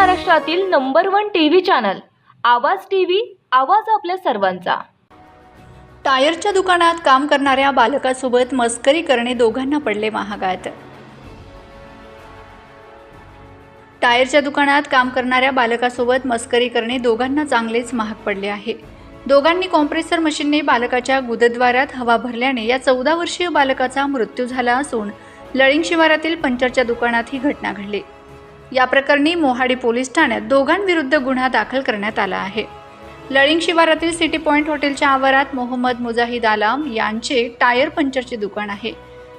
महाराष्ट्रातील number one T V channel Awaaz T V Awaaz आपल्या सर्वांचा. टायरच्या दुकानात काम करणाऱ्या बालकासोबत मस्करी करणे दोघांना पडले महागात. टायरच्या दुकानात काम करणाऱ्या बालकासोबत मस्करी करणे दोघांना चांगलेच महाग पडले आहे. दोघांनी कॉम्प्रेसर मशीनने बालकाच्या गुदद्वारात हवा भरल्याने या चौदा वर्षीय बालकाचा मृत्यू झाला असून लळिंग शिवारातील पंचरच्या दुकानात ही घटना घडली. या प्रकरणी मोहाडी पोलीस ठाण्यात दोघांविरुद्ध गुन्हा दाखल करण्यात आला आहे. लळिंग शिवारातील सिटी पॉइंट हॉटेलच्या आवारात मोहम्मद मुजाहिद आलाम यांचे टायर पंक्चरचे दुकान आहे.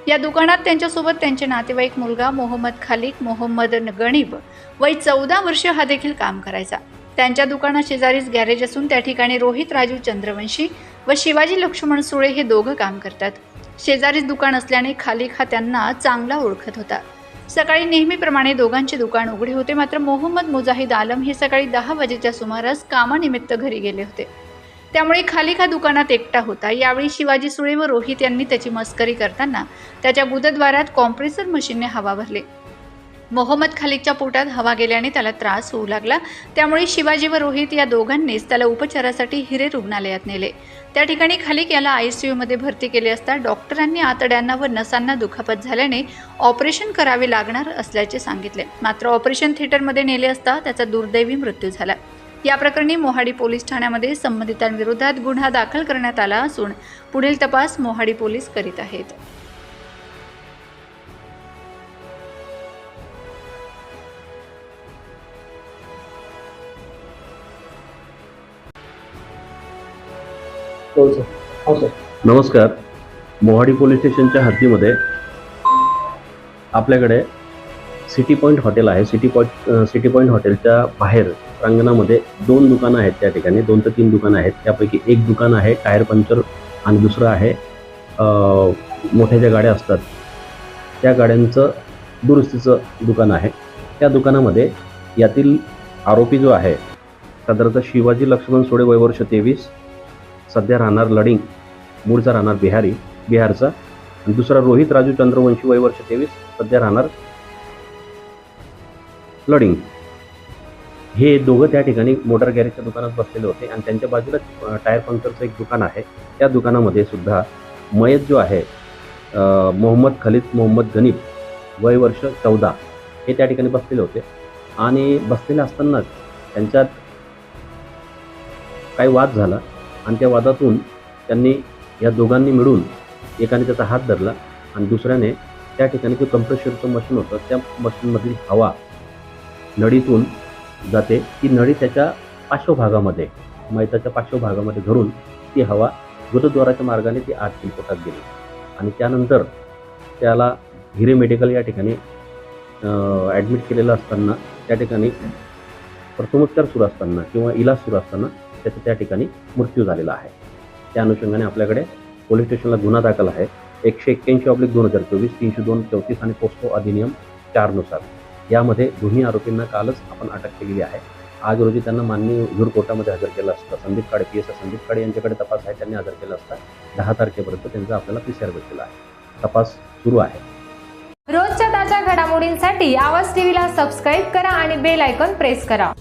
या दुकानात त्यांच्यासोबत त्यांचे नातेवाईक मुलगा मोहम्मद खालिक मोहम्मद गणिब वय चौदा वर्ष हा देखील काम करायचा. त्यांच्या दुकानात शेजारीच गॅरेज असून त्या ठिकाणी रोहित राजू चंद्रवंशी व शिवाजी लक्ष्मण सुळे हे दोघं काम करतात. शेजारीच दुकान असल्याने खालिक हा त्यांना चांगला ओळखत होता. सकाळी नेहमीप्रमाणे दोघांचे दुकान उघडे होते. मात्र मोहम्मद मुजाहिद आलम हे सकाळी दहा वाजेच्या सुमारास कामानिमित्त घरी गेले होते. त्यामुळे खाली दुकानात एकटा होता. यावेळी शिवाजी सुळे व रोहित यांनी त्याची मस्करी करताना त्याच्या गुदद्वारात कॉम्प्रेसर मशीनने हवा भरले. मोहम्मद खालिदच्या पोटात हवा गेल्याने त्याला त्रास होऊ लागला. त्यामुळे शिवाजी व रोहित या दोघांनीच त्याला उपचारासाठी हिरे रुग्णालयात नेले. त्या ठिकाणी खालिक याला आय सी यूमध्ये भरती केले असता डॉक्टरांनी आतड्यांना व नसांना दुखापत झाल्याने ऑपरेशन करावे लागणार असल्याचे सांगितले. मात्र ऑपरेशन थिएटरमध्ये नेले असता त्याचा दुर्दैवी मृत्यू झाला. या प्रकरणी मोहाडी पोलीस ठाण्यामध्ये संबंधितांविरोधात गुन्हा दाखल करण्यात आला असून पुढील तपास मोहाडी पोलीस करीत आहेत. हो सर हो सर नमस्कार. मोहाडी पोलीस स्टेशनच्या हद्दीमध्ये आपल्याकडे सिटी पॉईंट हॉटेल आहे. सिटी पॉईंट सिटी पॉईंट हॉटेलच्या बाहेर प्रांगणामध्ये दोन दुकानं आहेत त्या ठिकाणी. दोन ते तीन दुकानं आहेत. त्यापैकी एक दुकान आहे टायर पंक्चर आणि दुसरं आहे मोठ्या ज्या गाड्या असतात त्या गाड्यांचं दुरुस्तीचं दुकान आहे. त्या दुकानामध्ये यातील आरोपी जो आहे साधारणतः शिवाजी लक्ष्मण सोडे वयवर्ष तेवीस सध्या राहणार लडिंग मूळचा राहणार बिहारी बिहारचा. आणि दुसरा रोहित राजू चंद्रवंशी वय वर्ष तेवीस सध्या राहणार लडिंग. हे दोघं त्या ठिकाणी मोटर गॅरेजच्या दुकानात बसलेले होते आणि त्यांच्या बाजूला टायर पंक्चरचं एक दुकान आहे. त्या दुकानामध्ये सुद्धा मयत जो आहे मोहम्मद खलीद मोहम्मद गनीब वय वर्ष चौदा हे त्या ठिकाणी बसलेले होते. आणि बसलेले असतानाच त्यांच्यात काही वाद झाला. आणि त्या वादातून त्यांनी या दोघांनी मिळून एकाने त्याचा हात धरला आणि दुसऱ्याने त्या ठिकाणी जो कंप्रेशरचं मशीन होतं त्या मशीनमधील हवा नळीतून जाते. ती नळी त्याच्या पार्श्वभागामध्ये मैताच्या पार्श्वभागामध्ये धरून ती हवा गुरुद्वाराच्या मार्गाने ती आत पोटात गेली. आणि त्यानंतर त्याला हिरे मेडिकल या ठिकाणी ॲडमिट केलेलं असताना त्या ठिकाणी प्रथमोपचार सुरू असताना किंवा इलाज सुरू असताना त्याचा त्या ठिकाणी मृत्यू झालेला आहे. त्या अनुषंगाने आपल्याकडे पोलीस स्टेशनला गुन्हा दाखल आहे. एकशे एक्क्याऐंशी ऑब्लिक दोन हजार चोवीस तीनशे दोन चौतीस आणि पोस्को अधिनियम चारनुसार. यामध्ये दोन्ही आरोपींना कालच आपण अटक केलेली आहे. आज रोजी त्यांना माननीय झूर कोर्टामध्ये हजर केलं असतं. संदीप काडे पी एस संदीप काडे यांच्याकडे तपास आहे. त्यांनी हजर केला असता. दहा तारखेपर्यंत त्यांचा आपल्याला पी सी आर भेटलेला आहे. तपास सुरू आहे. रोजच्या ताज्या घडामोडींसाठी आवाज टीव्हीला सबस्क्राईब करा आणि बेल आयकॉन प्रेस करा.